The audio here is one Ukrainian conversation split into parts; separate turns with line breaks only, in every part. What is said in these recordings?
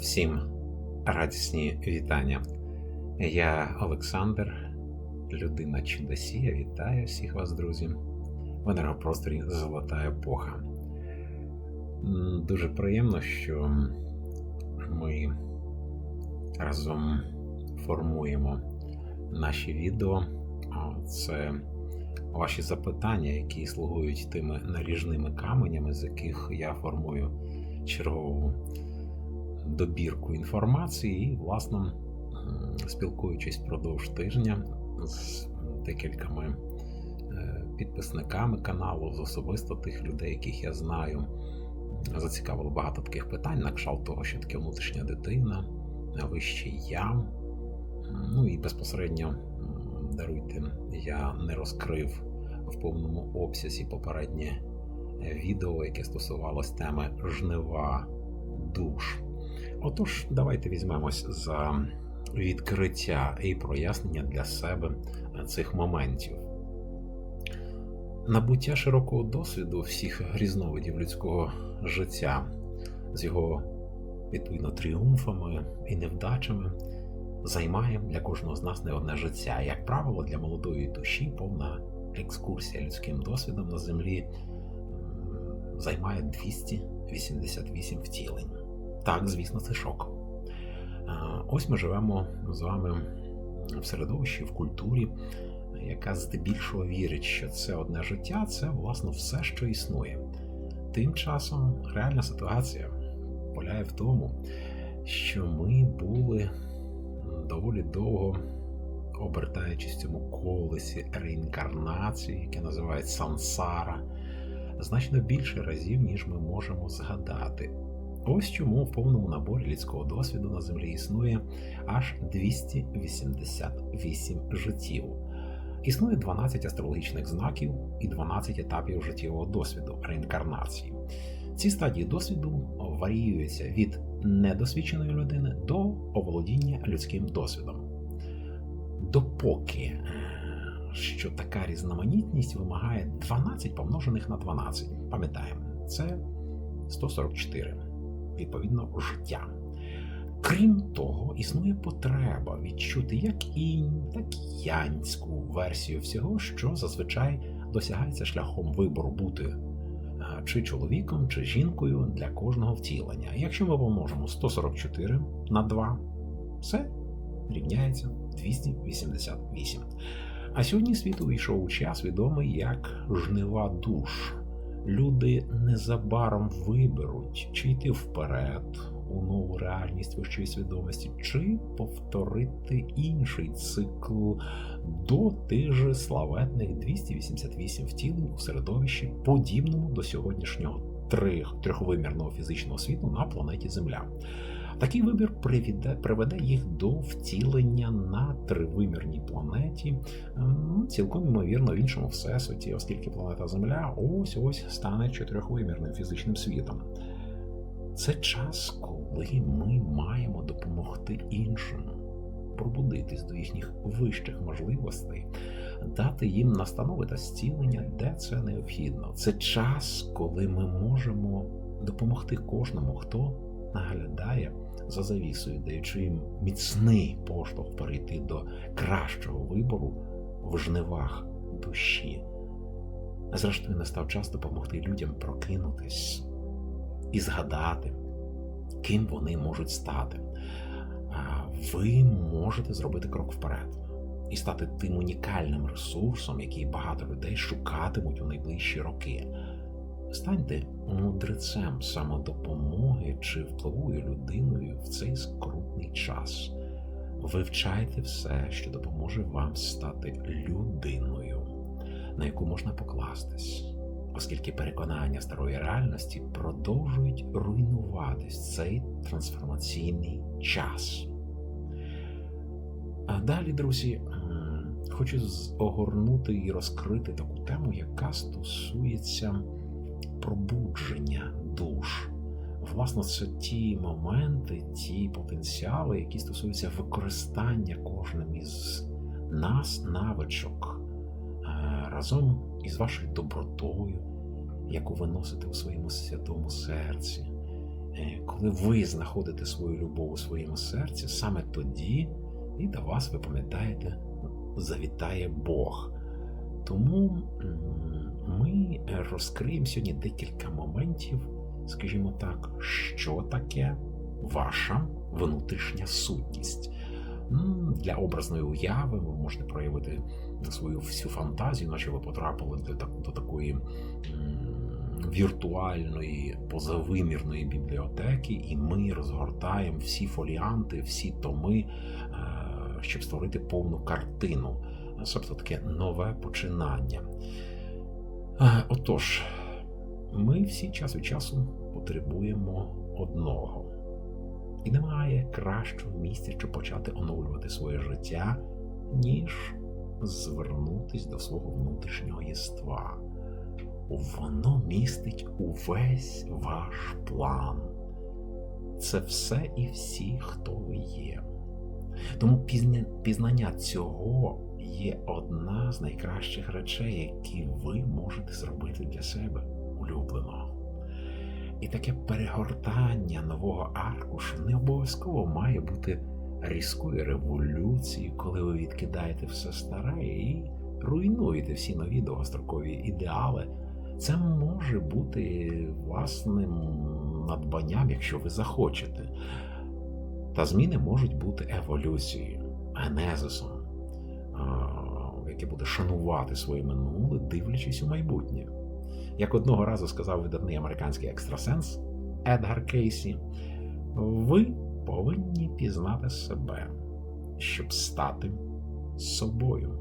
Всім радісні вітання. Я Олександр, людина чудосія. Вітаю всіх вас, друзі. В енергопросторі Золота епоха. Дуже приємно, що ми разом формуємо наші відео. Це ваші запитання, які слугують тими наріжними каменями, з яких я формую чергову добірку інформації і, власне, спілкуючись впродовж тижня з декількома е, підписниками каналу, з особисто тих людей, яких я знаю, зацікавило багато таких питань, на кшталт того, що таке внутрішня дитина, вище я. Ну і безпосередньо даруйте, я не розкрив в повному обсязі попереднє е, відео, яке стосувалось теми жнива душ. Отож, давайте візьмемось за відкриття і прояснення для себе цих моментів. Набуття широкого досвіду всіх різновидів людського життя з його відповідно тріумфами і невдачами займає для кожного з нас не одне життя. Як правило, для молодої душі повна екскурсія людським досвідом на землі займає 288 втілень. Так, звісно, це шок. Ось ми живемо з вами в середовищі, в культурі, яка здебільшого вірить, що це одне життя, це власне все, що існує. Тим часом реальна ситуація полягає в тому, що ми були доволі довго обертаючись в цьому колесі реінкарнації, яке називають сансара, значно більше разів, ніж ми можемо згадати. Ось чому в повному наборі людського досвіду на землі існує аж 288 життів. Існує 12 астрологічних знаків і 12 етапів життєвого досвіду реінкарнації. Ці стадії досвіду варіюються від недосвідченої людини до оволодіння людським досвідом. Допоки е, що така різноманітність вимагає 12 помножених на 12. Пам'ятаємо, це 144, відповідно, життя. Крім того, існує потреба відчути як інь, так і янську версію всього, що зазвичай досягається шляхом вибору бути е, чи чоловіком, чи жінкою для кожного втілення. Якщо ми помножимо 144 на 2, все рівняється 288. А сьогодні світ увійшов у час відомий як жнива душ. Люди незабаром виберуть, чи йти вперед у нову реальність вищої свідомості, чи повторити інший цикл до тих же славетних 288 втілень у середовищі, подібному до сьогоднішнього трьох, трьохвимірного фізичного світу на планеті Земля. Такий вибір приведе, їх до втілення на тривимірній планеті, ем, цілком ймовірно в іншому всесвіті, оскільки планета Земля ось ось стане чотирьохвимірним фізичним світом. Це час, коли ми маємо допомогти іншим пробудитись до їхніх вищих можливостей, дати їм настанови та зцілення, де це необхідно. Це час, коли ми можемо допомогти кожному, хто наглядає за завісою, даючи їм міцний поштовх перейти до кращого вибору в жнивах душі. Зрештою, настав час допомогти людям прокинутись і згадати, ким вони можуть стати. Ви можете зробити крок вперед і стати тим унікальним ресурсом, який багато людей шукатимуть у найближчі роки. Станьте мудрецем самодопомоги чи впливовою людиною в цей скрутний час. Вивчайте все, що допоможе вам стати людиною, на яку можна покластись, оскільки переконання старої реальності продовжують руйнуватись цей трансформаційний час. А далі, друзі, хочу огорнути і розкрити таку тему, яка стосується пробудження душ. Власне, це ті моменти, ті потенціали, які стосуються використання кожним із нас навичок е, разом із вашою добротою, яку ви носите у своєму святому серці, е, коли ви знаходите свою любов у своєму серці, саме тоді і до вас, ви пам'ятаєте, завітає Бог. Тому ми розкриємо сьогодні декілька моментів, скажімо так, що таке ваша внутрішня сутність. Для образної уяви ви можете проявити свою всю фантазію, наче ви потрапили до такої віртуальної позавимірної бібліотеки, і ми розгортаємо всі фоліанти, всі томи, е, щоб створити повну картину, тобто таке нове починання. Е, отож, ми всі час від часу потребуємо одного. І немає кращого місця, щоб почати оновлювати своє життя, ніж звернутися до свого внутрішнього єства. Воно містить увесь ваш план. Це все і всі, хто ви є. Тому пізнання цього є одна з найкращих речей, які ви можете зробити для себе улюбленого. І таке перегортання нового аркушу не обов'язково має бути різкою революцією, коли ви відкидаєте все старе і руйнуєте всі нові довгострокові ідеали. Це може бути власним надбанням, якщо ви захочете. Та зміни можуть бути еволюцією, генезисом, яке буде шанувати своє минуле, дивлячись у майбутнє. Як одного разу сказав видатний американський екстрасенс Едгар Кейсі, ви повинні пізнати себе, щоб стати собою.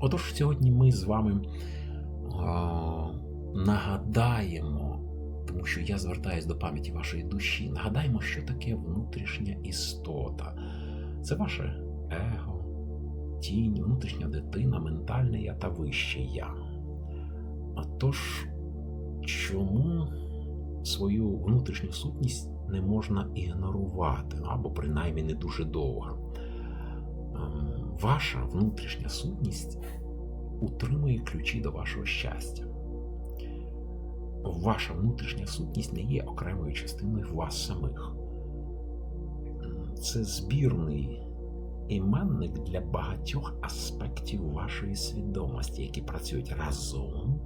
Отож, сьогодні ми з вами нагадаємо, тому що я звертаюсь до пам'яті вашої душі, нагадаємо, що таке внутрішня істота. Це ваше его, тінь, внутрішня дитина, ментальне я та вище я. А тож, чому свою внутрішню сутність не можна ігнорувати, або принаймні не дуже довго? Ем, ваша внутрішня сутність утримує ключі до вашого щастя. Ваша внутрішня сутність не є окремою частиною вас самих. Це збірний іменник для багатьох аспектів вашої свідомості, які працюють разом,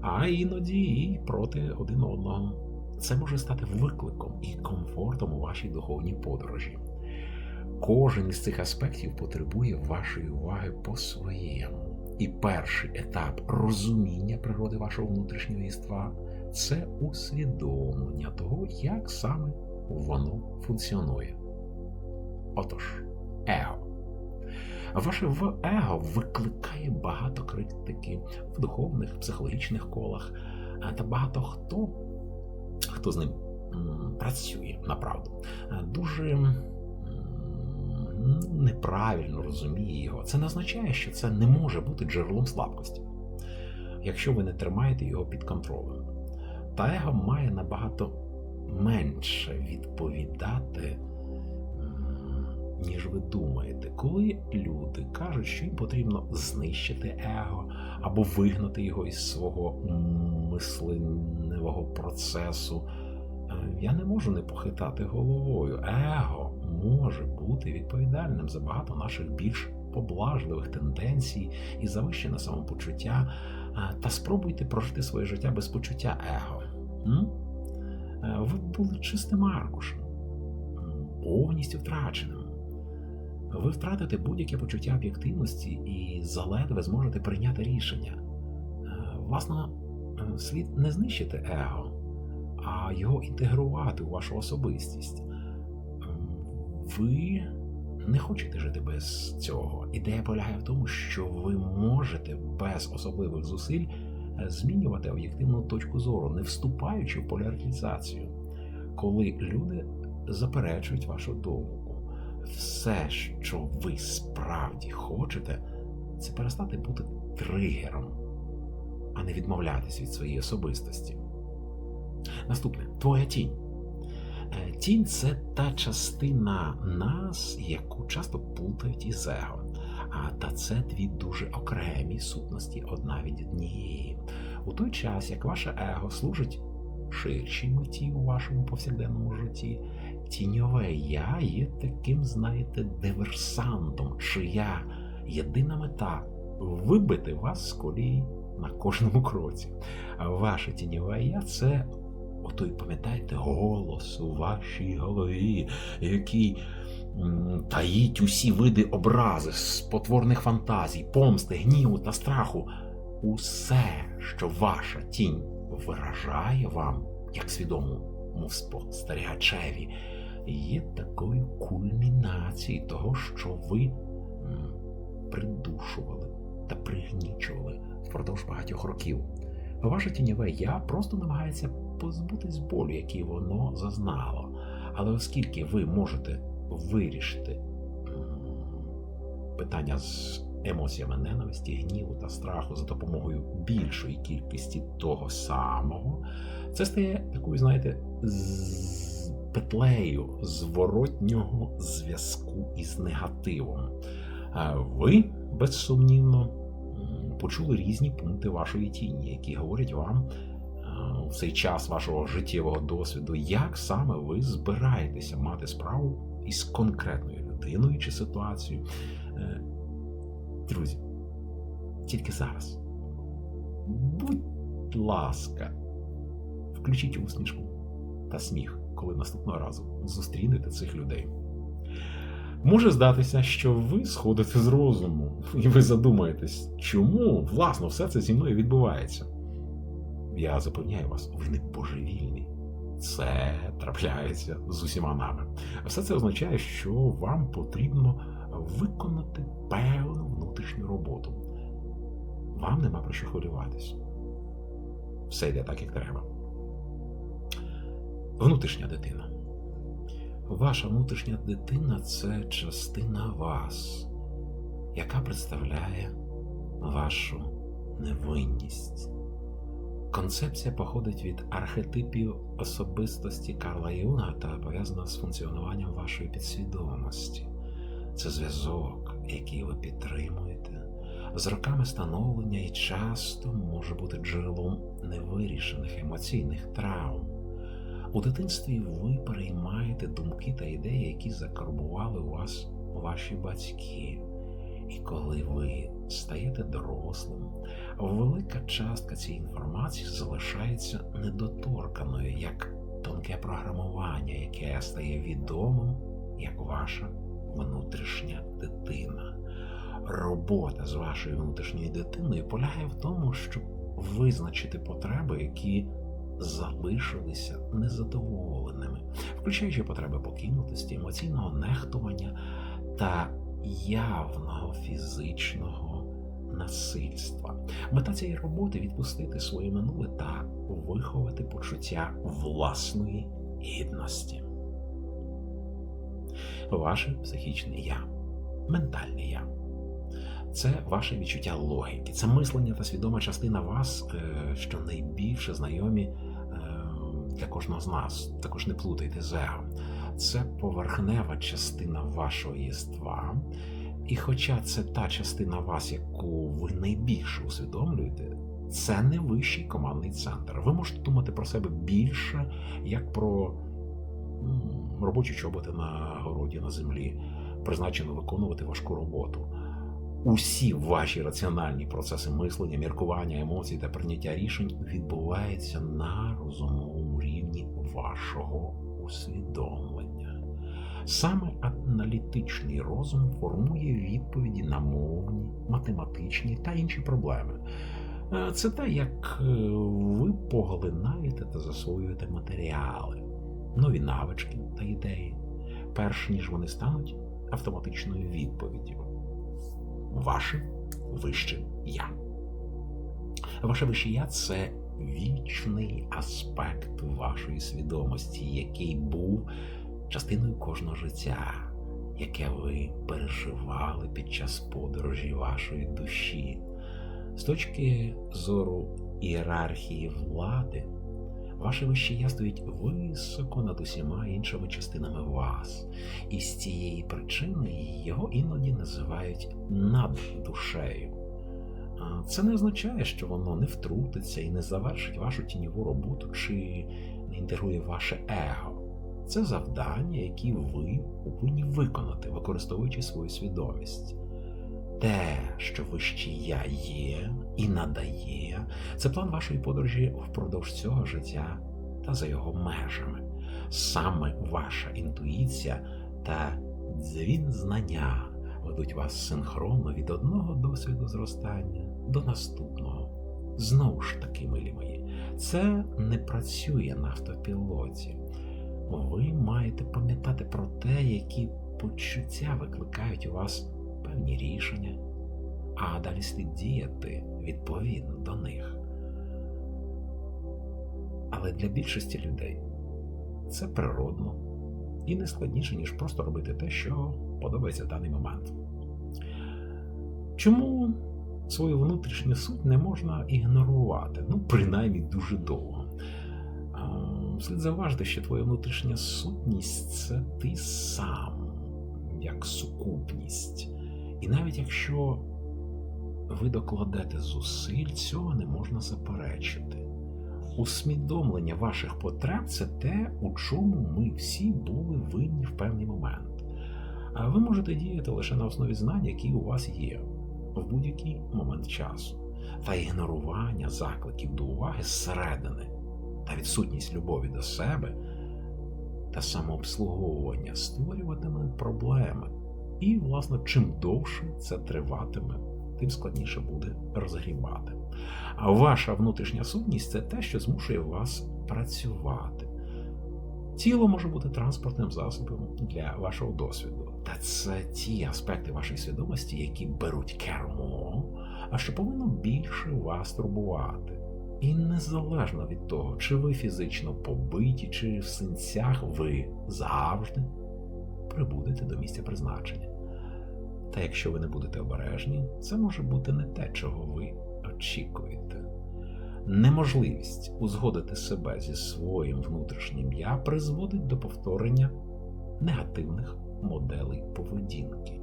а іноді і проти один одного. Це може стати викликом і комфортом у вашій духовній подорожі. Кожен із цих аспектів потребує вашої уваги по-своєму. І перший етап розуміння природи вашого внутрішнього єства це усвідомлення того, як саме воно функціонує. Отож, его. Ваше его викликає багато критики в духовних, психологічних колах, та багато хто, хто з ним працює направду, дуже неправильно розуміє його. Це не означає, що це не може бути джерелом слабкості, якщо ви не тримаєте його під контролем. Та его має набагато менше відповідати, ніж ви думаєте, коли люди кажуть, що їм потрібно знищити его або вигнати його із свого мисленневого процесу. Е, я не можу не похитати головою. Его може бути відповідальним за багато наших більш поблажливих тенденцій і завищене самопочуття. Та спробуйте прожити своє життя без почуття его. Е, ви були чистим аркушем, повністю втраченим. Ви втратите будь-яке почуття об'єктивності і заледве зможете прийняти рішення. Е, власне, е, слід не знищити его, а його інтегрувати у вашу особистість ви не хочете жити без цього. Ідея полягає в тому, що ви можете без особливих зусиль е, змінювати об'єктивну точку зору, не вступаючи в поляризацію, коли люди заперечують вашу думку. Все, що ви справді хочете, це перестати бути тригером, а не відмовлятись від своєї особистості. Наступне твоя тінь. Е, тінь це та частина нас, яку часто плутають із его. А та це дві дуже окремі сутності одна від однієї. У той час, як ваше его служить ширшій меті у вашому повсякденному житті, тіньове я є таким, знаєте, диверсантом, чия єдина мета вибити вас з колії на кожному кроці. А ваше тіньове я це отой, пам'ятаєте, голос у вашій голові, який таїть усі види образи, спотворних фантазій, помсти, гніву та страху. Усе, що ваша тінь виражає вам, як свідомому спостерігачеві, є такою кульмінацією того, що ви придушували та пригнічували впродовж багатьох років. Ваше тіньове я просто намагається позбутись болю, який воно зазнало. Але оскільки ви можете вирішити питання з емоціями ненависті, гніву та страху за допомогою більшої кількості того самого, це стає такою, знаєте, з петлею зворотнього зв'язку із негативом. Ви, безсумнівно, почули різні пункти вашої тіні, які говорять вам у цей час вашого життєвого досвіду, як саме ви збираєтеся мати справу із конкретною людиною чи ситуацією. Е, Друзі, тільки зараз. Будь ласка, включіть усмішку та сміх, коли наступного разу зустрінете цих людей. Може здатися, що ви сходите з розуму, і ви задумаєтесь, чому власно все це зі мною відбувається. Я запевняю вас, ви не божевільні. Це трапляється з усіма нами. Все це означає, що вам потрібно виконати певну внутрішню роботу. Вам нема про що хвилюватись. Все йде так, як треба. Внутрішня дитина. Ваша внутрішня дитина це частина вас, яка представляє вашу невинність. Концепція походить від архетипів особистості Карла Юнга та пов'язана з функціонуванням вашої підсвідомості. Це зв'язок, який ви підтримуєте, з роками становлення і часто може бути джерелом невирішених емоційних травм. У дитинстві ви переймаєте думки та ідеї, які закарбували у вас ваші батьки. І коли ви стаєте дорослим, велика частка цієї інформації залишається недоторканою, як тонке програмування, яке стає відомим як ваша внутрішня дитина. Робота з вашою внутрішньою дитиною полягає в тому, щоб визначити потреби, які залишилися незадоволеними, включаючи потреби покинутості, емоційного нехтування та явного фізичного насильства. Мета цієї роботи відпустити своє минуле та виховати почуття власної гідності. Ваше психічне я, ментальне я. Це ваше відчуття логіки, це мислення та свідома частина вас, е, що найбільше знайомі для кожного з нас. Також не плутайте з его. Це поверхнева частина вашого єства. І хоча це та частина вас, яку ви найбільше усвідомлюєте, це не вищий командний центр. Ви можете думати про себе більше, як про робочі чоботи на городі на землі, призначено виконувати важку роботу. Усі ваші раціональні процеси мислення, міркування, емоцій та прийняття рішень відбуваються на розумовому вашого усвідомлення. Саме аналітичний розум формує відповіді на мовні, математичні та інші проблеми. Е, Це те, як е, ви поглинаєте та засвоюєте матеріали, нові навички та ідеї, перш ніж вони стануть автоматичною відповіддю. Ваше вище я. Ваше вище я це вічний аспект вашої свідомості, який був частиною кожного життя, яке ви переживали під час подорожі вашої душі. З точки зору ієрархії влади, ваше вище я стоїть високо над усіма іншими частинами вас, і з цієї причини його іноді називають над душею. Це не означає, що воно не втрутиться і не завершить вашу тіньову роботу чи не інтегрує ваше его. Це завдання, які ви повинні виконати, використовуючи свою свідомість. Те, що вище я є і надає, це план вашої подорожі впродовж цього життя та за його межами. Саме ваша інтуїція та дзвін знання ведуть вас синхронно від одного досвіду зростання до наступного. Знову ж таки, милі мої, це не працює на автопілоті. Ви маєте пам'ятати про те, які почуття викликають у вас певні рішення, а далі слід діяти відповідно до них. Але для більшості людей це природно і не складніше, ніж просто робити те, що подобається в даний момент. Чому свою внутрішню суть не можна ігнорувати? Ну, принаймні дуже довго. Слід зауважити, що твоя внутрішня сутність це ти сам, як сукупність. І навіть якщо ви докладете зусиль, цього не можна заперечити. Усвідомлення ваших потреб це те, у чому ми всі були винні в певний момент. А ви можете діяти лише на основі знань, які у вас є в будь-який момент часу, та ігнорування закликів до уваги зсередини та відсутність любові до себе та самообслуговування створюватиме проблеми. І, власне, чим довше це триватиме, тим складніше буде розгрібати. А ваша внутрішня сутність це те, що змушує вас працювати. Тіло може бути транспортним засобом для вашого досвіду. Та це ті аспекти вашої свідомості, які беруть кермо, а що повинно більше вас турбувати. І незалежно від того, чи ви фізично побиті, чи в синцях, ви завжди прибудете до місця призначення. Та якщо ви не будете обережні, це може бути не те, чого ви очікуєте. Неможливість узгодити себе зі своїм внутрішнім я призводить до повторення негативних моделей поведінки.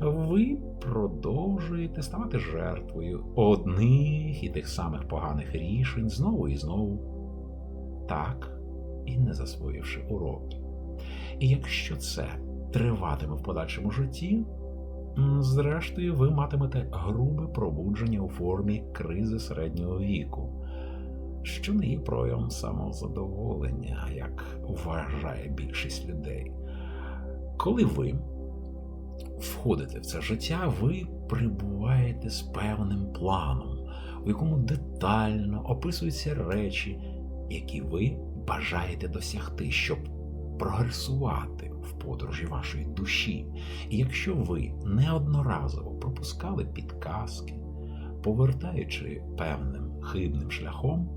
Ви продовжуєте ставати жертвою одних і тих самих поганих рішень знову і знову, так і не засвоївши уроки. І якщо це триватиме в подальшому житті, зрештою, ви матимете грубе пробудження у формі кризи середнього віку, що не є проявом самозадоволення, як вважає більшість людей. Коли ви входите в це життя, ви прибуваєте з певним планом, у якому детально описуються речі, які ви бажаєте досягти, щоб прогресувати в подорожі вашої душі. І якщо ви неодноразово пропускали підказки, повертаючи певним хибним шляхом,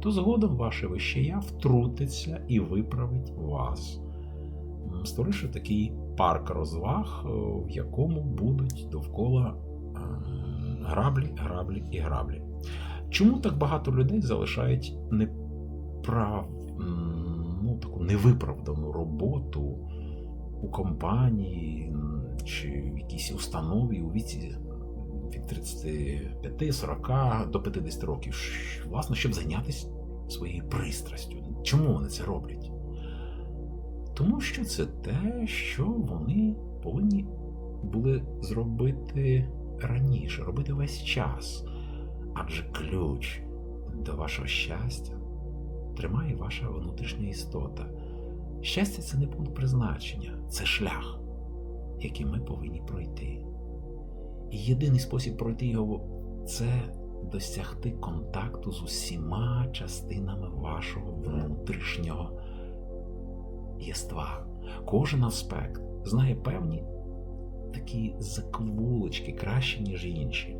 то згодом ваше вище я втрутиться і виправить вас, створивши такий парк розваг, в якому будуть довкола граблі, граблі і граблі. Чому так багато людей залишають неправ таку невиправдану роботу у компанії чи в якійсь установі у віці від 35-40 до 50 років, власне, щоб зайнятися своєю пристрастю. Чому вони це роблять? Тому що це те, що вони повинні були зробити раніше, робити весь час. Адже ключ до вашого щастя тримає ваша внутрішня істота. Щастя це не пункт призначення, це шлях, який ми повинні пройти. І єдиний спосіб пройти його це досягти контакту з усіма частинами вашого внутрішнього єства. Кожен аспект знає певні такі заквулочки краще, ніж інші.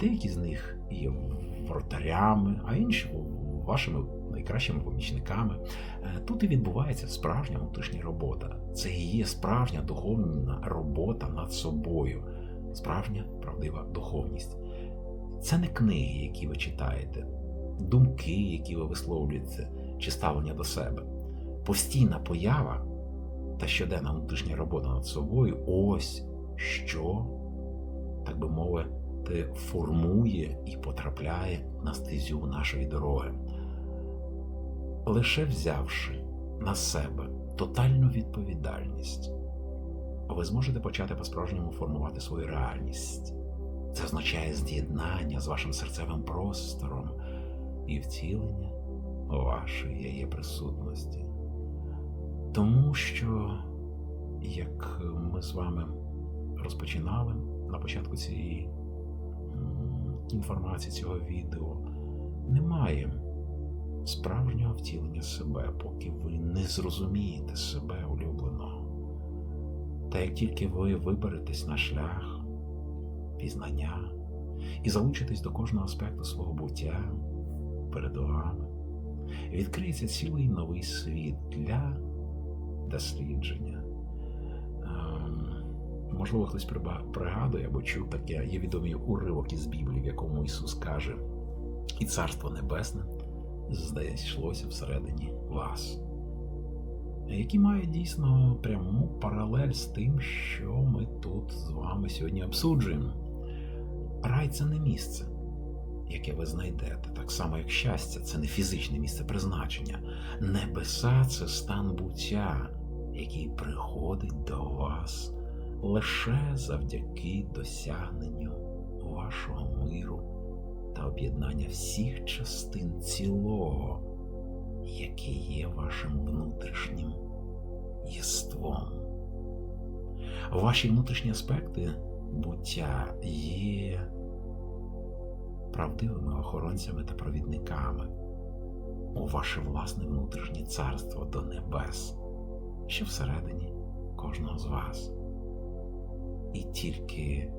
Деякі з них є вратарями, а інші вашими найкращими помічниками. Тут і відбувається справжня внутрішня робота. Це і є справжня духовна робота над собою, справжня правдива духовність. Це не книги, які ви читаєте, думки, які ви висловлюєте, чи ставлення до себе. Постійна поява та щоденна внутрішня робота над собою ось що, так би мовити, формує і потрапляє на стезю нашої дороги. Лише взявши на себе тотальну відповідальність, ви зможете почати по-справжньому формувати свою реальність. Це означає з'єднання з вашим серцевим простором і втілення вашої є присутності. Тому що, як ми з вами розпочинали на початку цієї інформації, цього відео, немає справжнього втілення себе, поки ви не зрозумієте себе улюбленого. Та як тільки ви виберетесь на шлях пізнання і залучитесь до кожного аспекту свого буття перед вами, відкриється цілий новий світ для дослідження. Ем, Можливо, хтось пригадує або чув таке, є відомий уривок із Біблії, в якому Ісус каже: І Царство Небесне знайшлося всередині вас. Які мають дійсно пряму паралель з тим, що ми тут з вами сьогодні обсуджуємо. Рай це не місце, яке ви знайдете, так само як щастя, це не фізичне місце призначення. Небеса це стан буття, який приходить до вас лише завдяки досягненню вашого миру та об'єднання всіх частин цілого, яке є вашим внутрішнім єством. Ваші внутрішні аспекти буття є правдивими охоронцями та провідниками у ваше власне внутрішнє царство до небес, що всередині кожного з вас. І тільки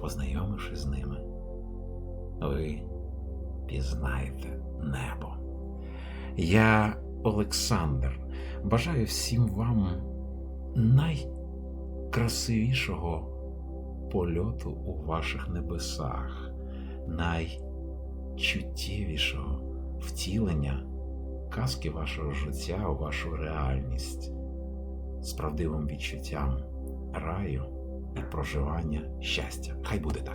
познайомившись з ними, ви пізнаєте небо. Я, Олександр, бажаю всім вам найкрасивішого польоту у ваших небесах, найчуттєвішого втілення казки вашого життя у вашу реальність з правдивим відчуттям раю і проживання щастя. Хай буде так.